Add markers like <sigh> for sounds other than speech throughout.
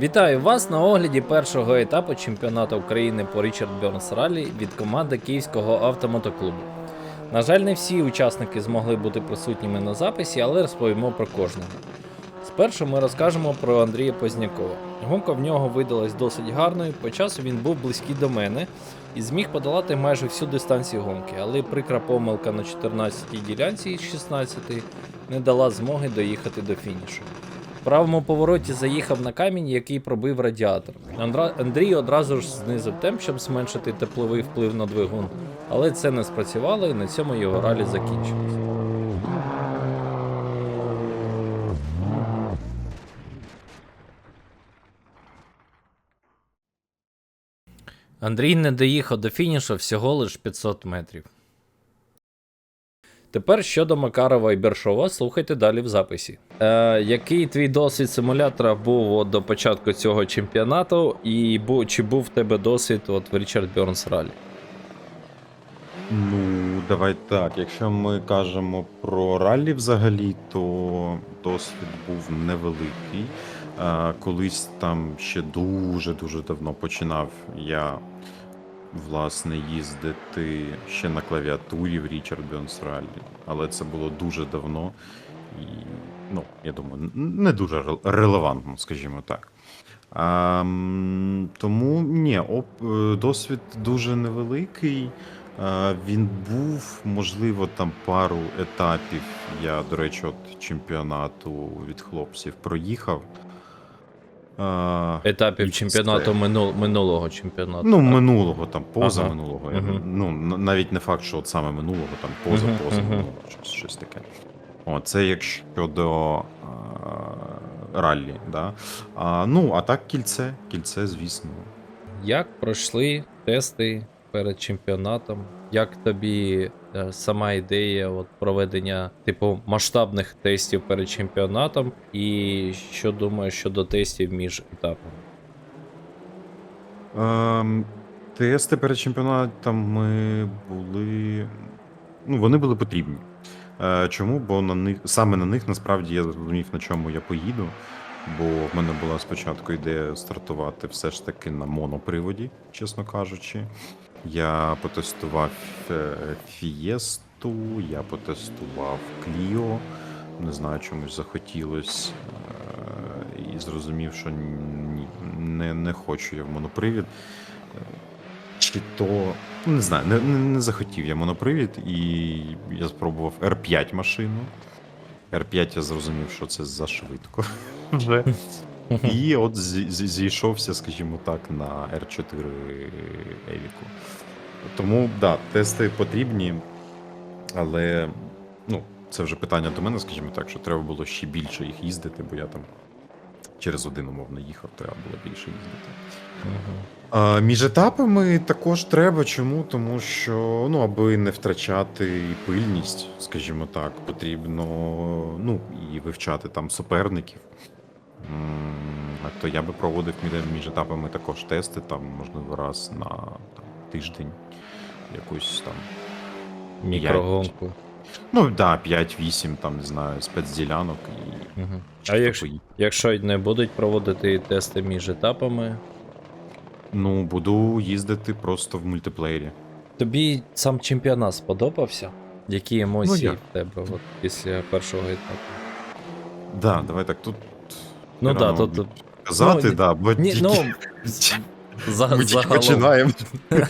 Вітаю вас на огляді першого етапу чемпіонату України по Річард Бернс Ралі від команди Київського автомотоклубу. На жаль, не всі учасники змогли бути присутніми на записі, але розповімо про кожного. Спершу ми розкажемо про Андрія Познякова. Гонка в нього видалась досить гарною, по часу він був близький до мене і зміг подолати майже всю дистанцію гонки, але прикра помилка на 14-й ділянці із 16-ї не дала змоги доїхати до фінішу. Правому повороті заїхав на камінь, який пробив радіатор. Андрій одразу ж знизив темп, щоб зменшити тепловий вплив на двигун, але це не спрацювало і на цьому його ралі закінчилось. Андрій не доїхав до фінішу всього лиш 500 метрів. Тепер щодо Макарова і Бершова, слухайте далі в записі. Е, який твій досвід симулятора був от до початку цього чемпіонату, і бу, чи був в тебе досвід от в Річард Бернс Ралі? Ну, давай так. Якщо ми кажемо про раллі взагалі, то досвід був невеликий. А, колись там ще дуже-дуже давно починав я власне їздити ще на клавіатурі в Річард Бьонс Раллі. Але це було дуже давно і, ну, я думаю, не дуже рел- релевантно, скажімо так. А, тому ні, оп, е, досвід дуже невеликий. А, Він був, можливо, там пару етапів. Я, до речі, от чемпіонату від хлопців проїхав. А, Етапів чемпіонату минул, минулого чемпіонату. Ну, так? минулого, там, поза Ага. минулого. я Ну, навіть не факт, що от саме минулого, там поза, Мгм, поза минулого, щось, щось таке. О, це якщо до а, раллі, да. А, ну, а так кільце, кільце, звісно. Як пройшли тести перед чемпіонатом? Як тобі сама ідея от, проведення типу масштабних тестів перед чемпіонатом? І що думаєш щодо тестів між етапами? Ем, тести перед чемпіонатами були. Ну, вони були потрібні. Е, чому? Бо на них, саме на них насправді я зрозумів, на чому я поїду. Бо в мене була спочатку ідея стартувати все ж таки на моноприводі, чесно кажучи. Я потестував е, Фієсту, я потестував Кліо. Не знаю, чомусь захотілось. е, І зрозумів, що не, не хочу я в монопривід. Чи то. Не знаю, не, не захотів я монопривід, і я спробував R5 машину. R5 я зрозумів, що це зашвидко вже. І от зі- зі- зійшовся, скажімо так, на R4 Евіку. Тому, да, тести потрібні, але ну, це вже питання до мене, скажімо так, що треба було ще більше їх їздити, бо я там через один умовно їхав, треба було більше їздити. А, між етапами також треба. Чому? Тому що, ну, аби не втрачати пильність, скажімо так, потрібно ну, і вивчати там суперників. То я би проводив між- етапами також тести, там, можливо, раз на там, тиждень якусь там. Мікрогонку. Ну, так, да, 5-8, там, не знаю, спецділянок і. Угу. А якщо, якщо не будуть проводити тести між етапами, Ну, буду їздити просто в мультиплеєрі. тобі сам чемпіонат сподобався? Які емоції як? в тебе от, після першого етапу? Да, давай так, тут. Ну так, да, тут. Казати, ну, да, бо Ні, тільки- ну, <laughs> за, Ми тільки починаємо. <laughs>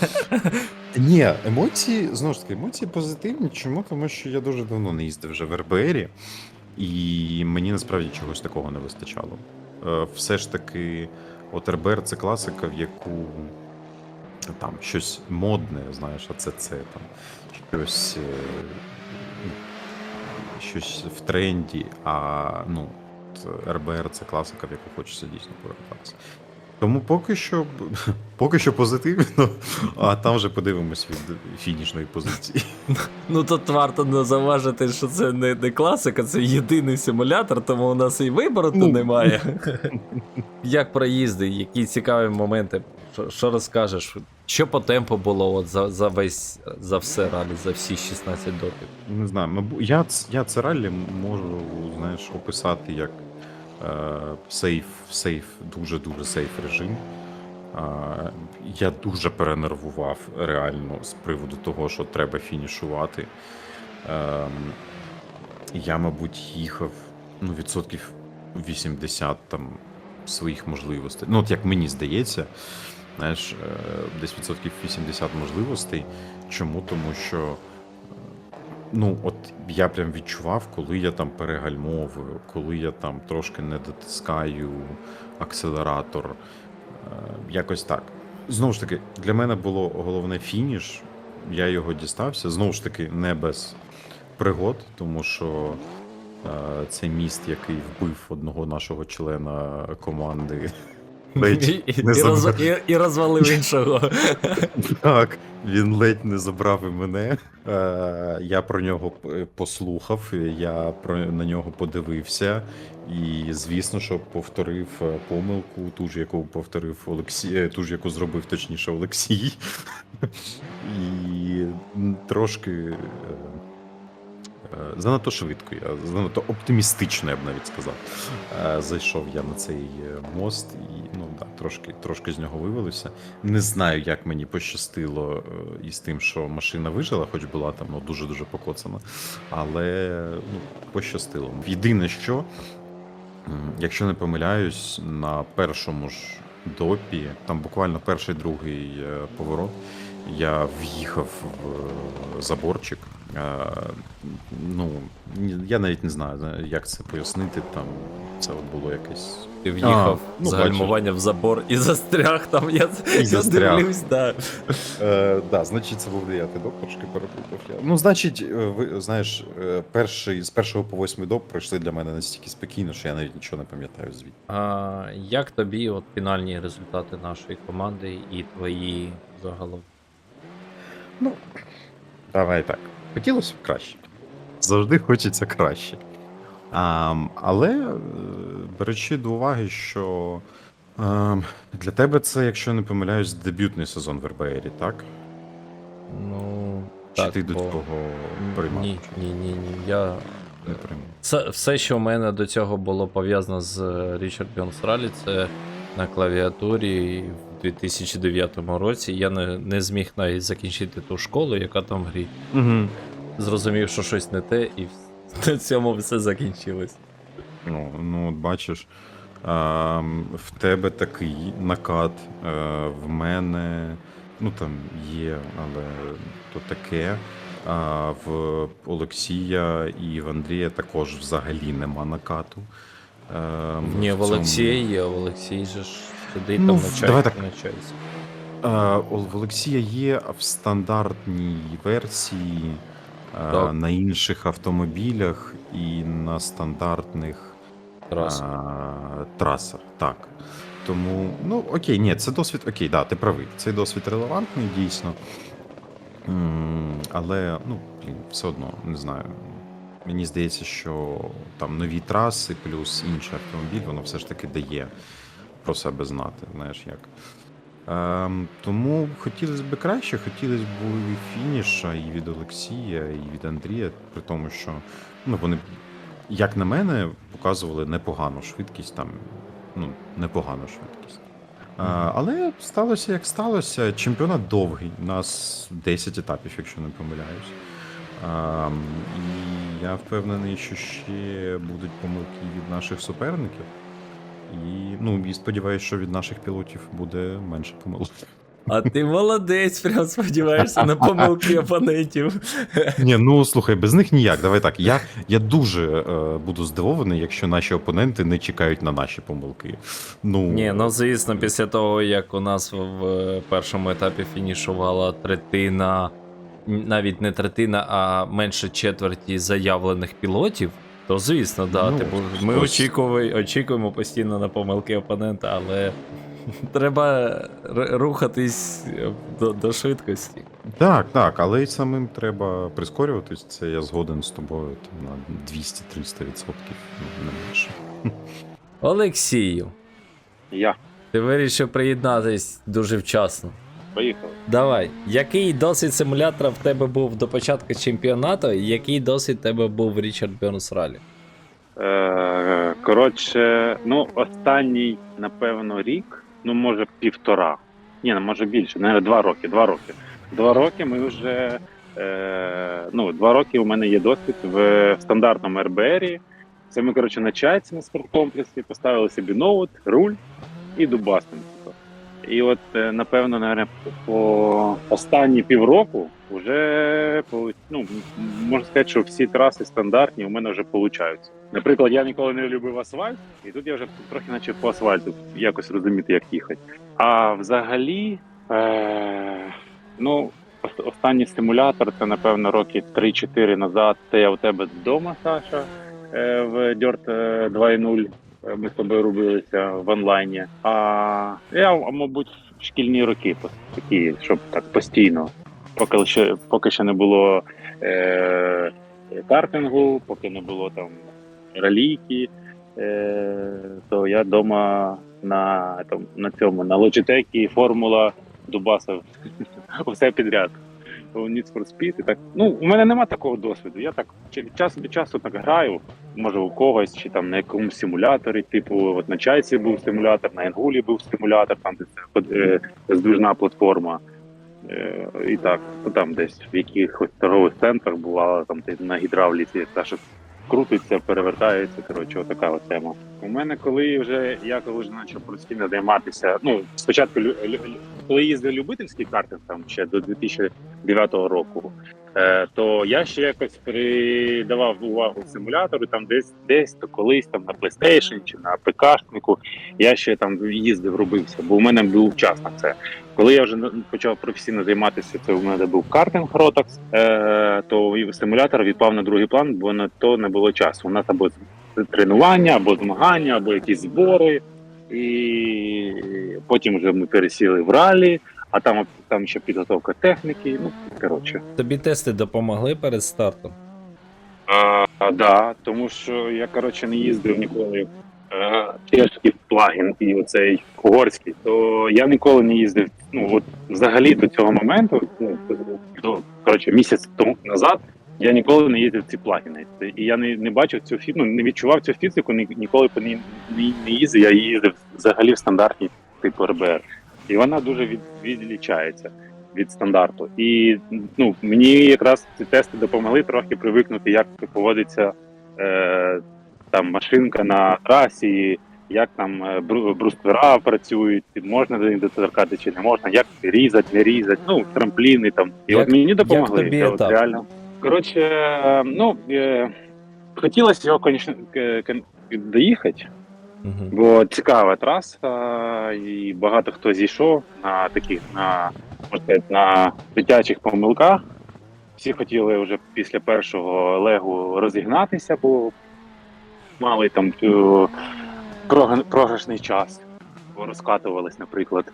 Ні, емоції, знову ж таки, емоції позитивні. Чому? Тому що я дуже давно не їздив вже в РБРі, і мені насправді чогось такого не вистачало. Е, Все ж таки, от РБР це класика, в яку там щось модне, знаєш, а це це там щось, е, щось в тренді, а ну, от РБР це класика, в яку хочеться дійсно повертатися. Тому поки що <laughs> поки що позитивно, а там вже подивимось від фінішної позиції. <laughs> Ну тут варто не зауважити, що це не, не класика, це єдиний симулятор, тому у нас і вибору Ну. немає. <laughs> Як проїзди, які цікаві моменти? Що, що розкажеш? Що по темпу було от за, за весь за все ралі, за всі 16 допів? Не знаю, я, я це раллі можу, знаєш, описати як Сейф, сейф, дуже-дуже сейф режим. Е, Я дуже перенервував реально з приводу того, що треба фінішувати. Ем, Я, мабуть, їхав ну, відсотків 80 там своїх можливостей. Ну, от як мені здається, знаєш, е, десь відсотків 80 можливостей. Чому? Тому що е, ну, от я прям відчував, коли я там перегальмовую, коли я там трошки не дотискаю акселератор. е, Якось так. Знову ж таки, для мене було головне фініш. Я його дістався. Знову ж таки, не без пригод, тому що е, цей міст, який вбив одного нашого члена команди. Ледь І, не і, роз, забрав. і, і розвалив іншого. Так, він ледь не забрав і мене. Е, я про нього п- послухав, я про на нього подивився. І звісно, що повторив е, помилку, ту ж, яку повторив Олексій, е, ту ж, яку зробив точніше Олексій. <laughs> І м, трошки е, е, занадто швидко, я занадто оптимістично, я б навіть сказав. Е, Зайшов я на цей е, мост і ну да, трошки, трошки з нього вивелося. Не знаю, як мені пощастило е, із тим, що машина вижила, хоч була там ну, дуже-дуже покоцана. Але ну, пощастило. Єдине, що, якщо не помиляюсь, на першому ж допі, там буквально перший другий е, поворот, я в'їхав в е, заборчик. Е, Ну, я навіть не знаю, зна- як це пояснити. Там це от було якесь Ти в'їхав А, ну, з гальмування в забор і застряг там. Я, я застряг. дивлюсь, да. Е, да, значить, це був дев'ятий доп, трошки перепутав я. Ну, значить, е, ви знаєш, перший, з першого по восьмий доп пройшли для мене настільки спокійно, що я навіть нічого не пам'ятаю звідти. А, як тобі от фінальні результати нашої команди і твої загалом? Ну, давай так. Хотілося б краще. Завжди хочеться краще. А, але е, беручи до уваги, що е, для тебе це, якщо не помиляюсь, дебютний сезон в РБРі, так? Ну, Чи так, ти до бо- цього приймав? Ні, ні, ні, ні. Я... Не приймав. Все, все, що в мене до цього було пов'язано з е, Richard Burns Rally, це на клавіатурі в 2009 році. Я не, не зміг навіть закінчити ту школу, яка там в грі. Угу. Зрозумів, що щось не те, і <laughs> на цьому все закінчилось. Ну, ну от бачиш, а, в тебе такий накат, е, в мене, ну там є, але то таке. А в Олексія і в Андрія також взагалі нема накату. Е, Ні, в цьому- Олексія є, Олексій же ж сидить Ну, там в- так. навчається. Е, В Олексія є в стандартній версії, е, на інших автомобілях і на стандартних Раз. А, траса, так. Тому, ну окей, ні, це досвід, окей, да, ти правий. Цей досвід релевантний, дійсно. Але, ну, блін, все одно, не знаю. Мені здається, що там нові траси плюс інший автомобіль, воно все ж таки дає про себе знати, знаєш як. Ем, тому хотілося б краще, хотілося б і фініша і від Олексія, і від Андрія, при тому, що ну, вони як на мене, показували непогану швидкість, там, ну, непогану швидкість. А, але сталося як сталося. Чемпіонат довгий. У нас 10 етапів, якщо не помиляюсь. А, і я впевнений, що ще будуть помилки від наших суперників. І, ну, і сподіваюся, що від наших пілотів буде менше помилок. А ти молодець, прям сподіваєшся на помилки опонентів. Ні, ну слухай, без них ніяк. Давай так. Я, я дуже е, буду здивований, якщо наші опоненти не чекають на наші помилки. Ну, Ні, ну звісно, після того, як у нас в першому етапі фінішувала третина, навіть не третина, а менше четверті заявлених пілотів, то звісно, да, Ну, типу, ми ось. очікуємо, очікуємо постійно на помилки опонента, але <laughs> треба рухатись до, до швидкості. Так, так, але й самим треба прискорюватись. Це я згоден з тобою там, на 200-300%, ну, не менше. Олексію, Я. ти вирішив приєднатись дуже вчасно. Поїхали. Давай, який досвід симулятора в тебе був до початку чемпіонату, і який досвід в тебе був в Richard Burns Rally? Е, Коротше, ну, останній, напевно, рік, ну, може, півтора. Ні, ну, може більше, навіть два роки. Два роки. Два роки ми вже. Е, ну, два роки у мене є досвід в стандартному РБРі. Це ми, коротше, на чайці на спорткомплексі поставили собі ноут, руль і дубасимо. І от, е, напевно, наверное, по останні півроку вже ну, можна сказати, що всі траси стандартні у мене вже получаються. Наприклад, я ніколи не любив асфальт, і тут я вже трохи наче по асфальту якось розуміти, як їхати. А взагалі, е, ну, останній стимулятор це, напевно, роки 3-4 назад. Це я у тебе вдома, Саша, е, в Dirt е, 2.0. Е, Ми з тобою робилися в онлайні. А я, мабуть, в шкільні роки такі, щоб так постійно. Поки ще, поки ще не було е, картингу, поки не було там ралійки, е, то я вдома на, там, на цьому, на Logitech формула дубасив все <laughs> підряд. Need for Speed і так. Ну, у мене нема такого досвіду. Я так чи- від часу так граю, може у когось, чи там на якомусь симуляторі, типу, от на чайці був стимулятор, на Енгулі був стимулятор, там де це е, здвижна платформа. Е, і так, ну, там десь в якихось торгових центрах бувало, там десь на гідравліці, та що крутиться, перевертається. Коротше, отака от тема. У мене, коли вже я коли вже почав постійно займатися, ну спочатку коли їздив любительський картинг там ще до 2009 року, е, то я ще якось придавав увагу симулятору, там десь десь то колись там на PlayStation чи на ПКшнику. Я ще там їздив, робився, бо у мене був час на це. Коли я вже почав професійно займатися, це у мене був картинг Rotax, е, то і симулятор відпав на другий план, бо на то не було часу. У нас або тренування, або змагання, або якісь збори. І потім вже ми пересіли в ралі, а там, там ще підготовка техніки. Ну, коротше. Тобі тести допомогли перед стартом? А, да, тому що я коротше не їздив ніколи чешський плагін і оцей угорський, то я ніколи не їздив. Ну от взагалі до цього моменту, ну до коротше місяць тому назад. Я ніколи не їздив ці плагіни. І я не, не бачив цю фі... ну, не відчував цю фізику, ні, ніколи по ній не, не їздив. Я їздив взагалі в стандартній типу РБР. І вона дуже від, відлічається від стандарту. І ну, мені якраз ці тести допомогли трохи привикнути, як поводиться е, там машинка на трасі, як там е, бруствера працюють, можна до них доторкати чи не можна, як різати, не різати, ну, трампліни там. І Як- от мені допомогли. тобі Я от етап? реально. Коротше, е, ну, е, хотілося його, звісно, доїхати. Угу. Бо цікава траса, і багато хто зійшов на таких на можна сказати, на дитячих помилках. Всі хотіли вже після першого легу розігнатися, бо мали там е, програшний час, бо розкатувались, наприклад.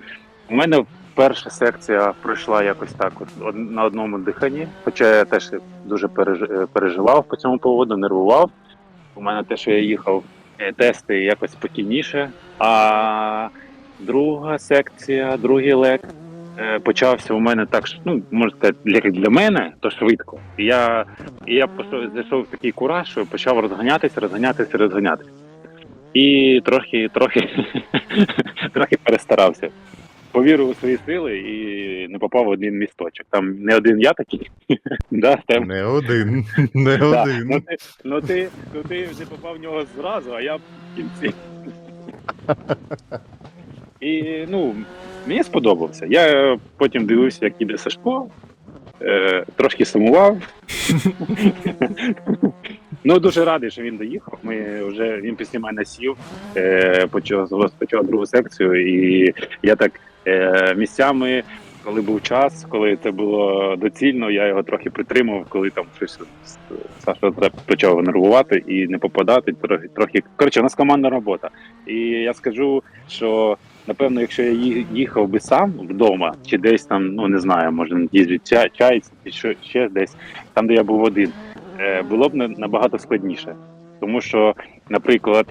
У мене перша секція пройшла якось так, от на одному диханні, хоча я теж дуже е, переживав по цьому поводу, нервував. У мене те, що я їхав е, тести якось спокійніше. А друга секція, другий лек е, почався у мене так, що, ну, можна сказати, для, мене, то швидко. Я, і я зайшов в такий кураж, що почав розганятися, розганятися, розганятися. І трохи, трохи, <laughs> трохи перестарався. Повірив у свої сили і не попав в один місточок. Там не один я такий. <laughs> да? Не один. <laughs> Не Да. один. Ну, ти, ну, ти, ну ти вже попав в нього зразу, а я в кінці. І ну, мені сподобався. Я потім дивився, як іде Сашко, е, трошки сумував. <laughs> ну, дуже радий, що він доїхав. Ми вже він після мене сів, е, почав, розпочав другу секцію, і я так місцями коли був час, коли це було доцільно, я його трохи притримав, коли там щось Саша почав нервувати і не попадати. Трохи трохи коротше, у нас командна робота. І я скажу, що напевно, якщо я їхав би сам вдома, чи десь там, ну не знаю, може їздить чай, чи що ще десь, там де я був один, е, було б на- набагато складніше. Тому що, наприклад,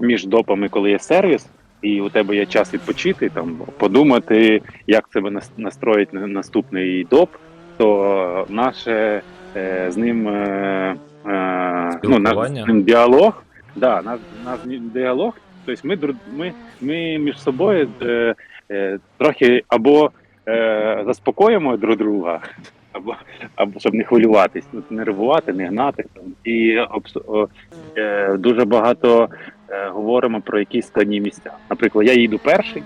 між допами, коли є сервіс, і у тебе є час відпочити, там подумати, як себе нас- настроїть на наступний доп, то наше е, з ним е, е, ну, наш з ним діалог Да, нас ні- діалог. Тобто ми, ми, ми між собою е, е, трохи або е, заспокоїмо друг друга, або, або щоб не хвилюватись, не нервувати, не гнати. Там. І е, дуже багато говоримо про якісь складні місця. Наприклад, я їду перший.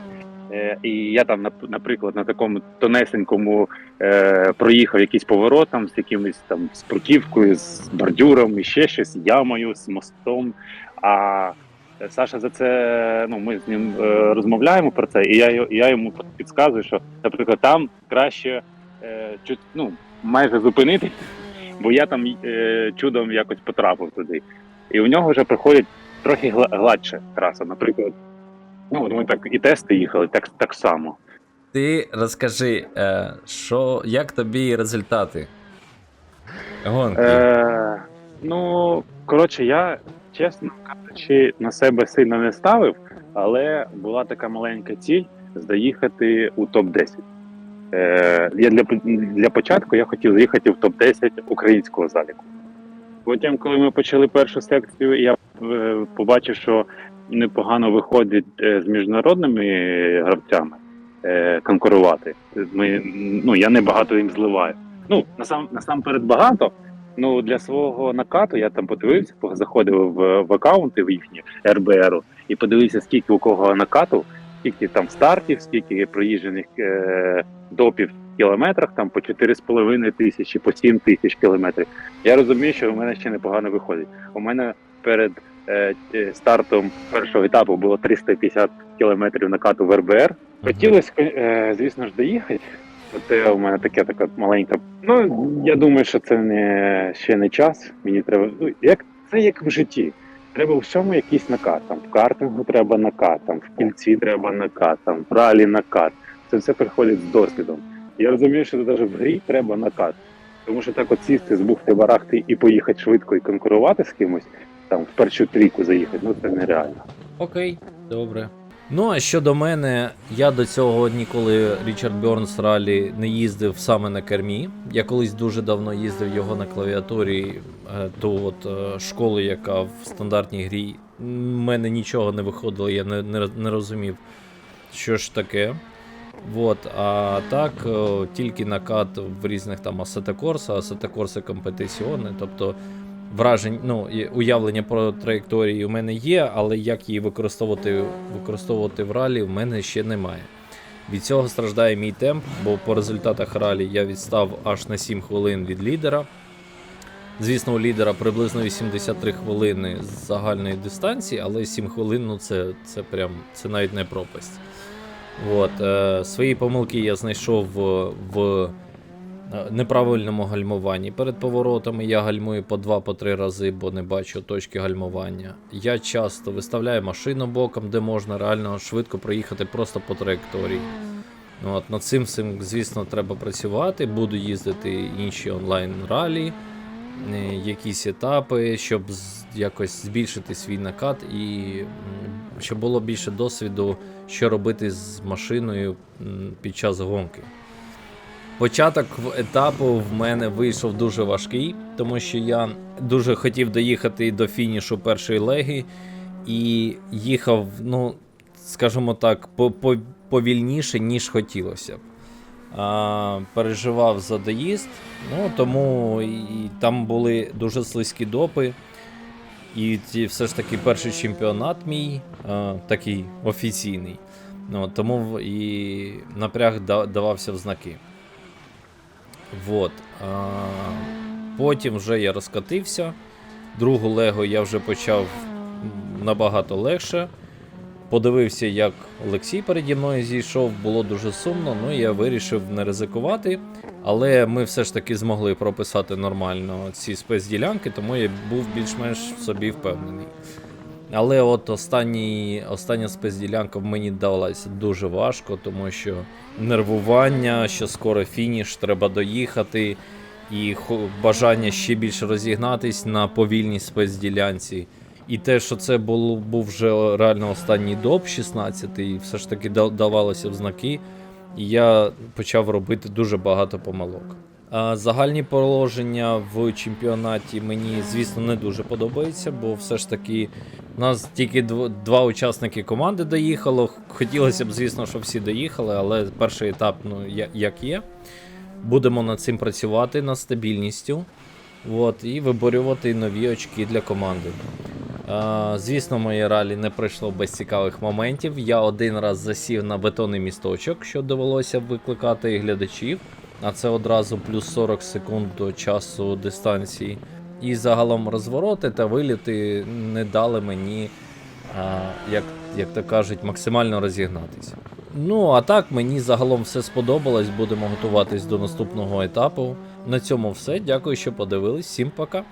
е, І я там, наприклад, на такому тонесенькому е, проїхав якийсь поворот там з якимось там з бруківкою, з бордюром, і ще щось, ямою, з мостом. А Саша за це, ну ми з ним е, розмовляємо про це, і я, я йому підказую, що, наприклад, там краще е, чуть, ну, майже зупинитись, бо я там е, чудом якось потрапив туди. І у нього вже приходить трохи гладше траса. Наприклад, ну от ми так і тести їхали, так, так само. Ти розкажи, е, що, як тобі результати? Гонки. Е, ну, коротше, я, чесно кажучи, на себе сильно не ставив, але була така маленька ціль заїхати у топ-10. Е, я для, для початку я хотів заїхати в топ-10 українського заліку. Потім, коли ми почали першу секцію, я побачив, що непогано виходить е, з міжнародними гравцями е, конкурувати. Ми, ну, я не багато їм зливаю. Ну, насам, насамперед багато, Ну, для свого накату я там подивився, заходив в, в аккаунти в їхні РБР і подивився, скільки у кого накату, скільки там стартів, скільки проїжджених е, допів кілометрах, там по 4,5 тисячі, по 7 тисяч кілометрів. Я розумію, що у мене ще непогано виходить. У мене перед е, стартом першого етапу було 350 кілометрів накату в РБР. Хотілося, е, звісно ж, доїхати. Це у мене таке така маленька. Ну я думаю, що це не ще не час. Мені треба. Ну як це як в житті. Треба у всьому якийсь накат. Там в картингу треба накат, там в кільці треба накат, там в ралі накат. Це все приходить з досвідом. Я розумію, що навіть в грі треба накат. Тому що так от сісти, збухти барахти і поїхати швидко і конкурувати з кимось, там в першу трійку заїхати, ну це нереально. Окей, добре. Ну а щодо мене, я до цього ніколи Річард Бьорнс ралі не їздив саме на кермі. Я колись дуже давно їздив його на клавіатурі е, ту от е, школу, яка в стандартній грі. В мене нічого не виходило, я не, не, не розумів, що ж таке. Вот, а так, е, тільки накат в різних там Assetto Corsa, Assetto Corsa Competizione, тобто вражень, ну, уявлення про траєкторії у мене є, але як її використовувати, використовувати в ралі, в мене ще немає. Від цього страждає мій темп, бо по результатах ралі я відстав аж на 7 хвилин від лідера. Звісно, у лідера приблизно 83 хвилини з загальної дистанції, але 7 хвилин ну це, це прям це навіть не пропасть. От, е, свої помилки я знайшов в, в неправильному гальмуванні. Перед поворотами я гальмую по 2-3 рази, бо не бачу точки гальмування. Я часто виставляю машину боком, де можна реально швидко проїхати просто по траєкторії. От, над цим, всім, звісно, треба працювати. Буду їздити інші онлайн ралі, е, якісь етапи, щоб якось збільшити свій накат і щоб було більше досвіду, що робити з машиною під час гонки. Початок етапу в мене вийшов дуже важкий, тому що я дуже хотів доїхати до фінішу першої леги і їхав, ну, скажімо так, по- по- повільніше, ніж хотілося б. А, переживав за доїзд, ну тому і там були дуже слизькі допи. І ці, все ж таки перший чемпіонат мій, а, такий офіційний. Ну, тому і напряг да- давався в знаки. Вот. А, потім вже я розкатився. Другу лего я вже почав набагато легше. Подивився, як Олексій переді мною зійшов, було дуже сумно, ну я вирішив не ризикувати. Але ми все ж таки змогли прописати нормально ці спецділянки, тому я був більш-менш в собі впевнений. Але от останній, остання спецділянка мені далася дуже важко, тому що нервування, що скоро фініш, треба доїхати, і бажання ще більше розігнатись на повільній спецділянці. І те, що це було, був вже реально останній доп 16 і все ж таки давалося в знаки. І я почав робити дуже багато помилок. Загальні положення в чемпіонаті мені, звісно, не дуже подобаються, бо все ж таки у нас тільки два учасники команди доїхало. Хотілося б, звісно, щоб всі доїхали, але перший етап, ну, як є. Будемо над цим працювати, над стабільністю. От, і виборювати нові очки для команди. А, звісно, моє ралі не пройшло без цікавих моментів. Я один раз засів на бетонний місточок, що довелося викликати глядачів. А це одразу плюс 40 секунд до часу дистанції. І загалом розвороти та виліти не дали мені, а, як, як то кажуть, максимально розігнатися. Ну, а так, мені загалом все сподобалось. Будемо готуватись до наступного етапу. На цьому все. Дякую, що подивились. Всім пока.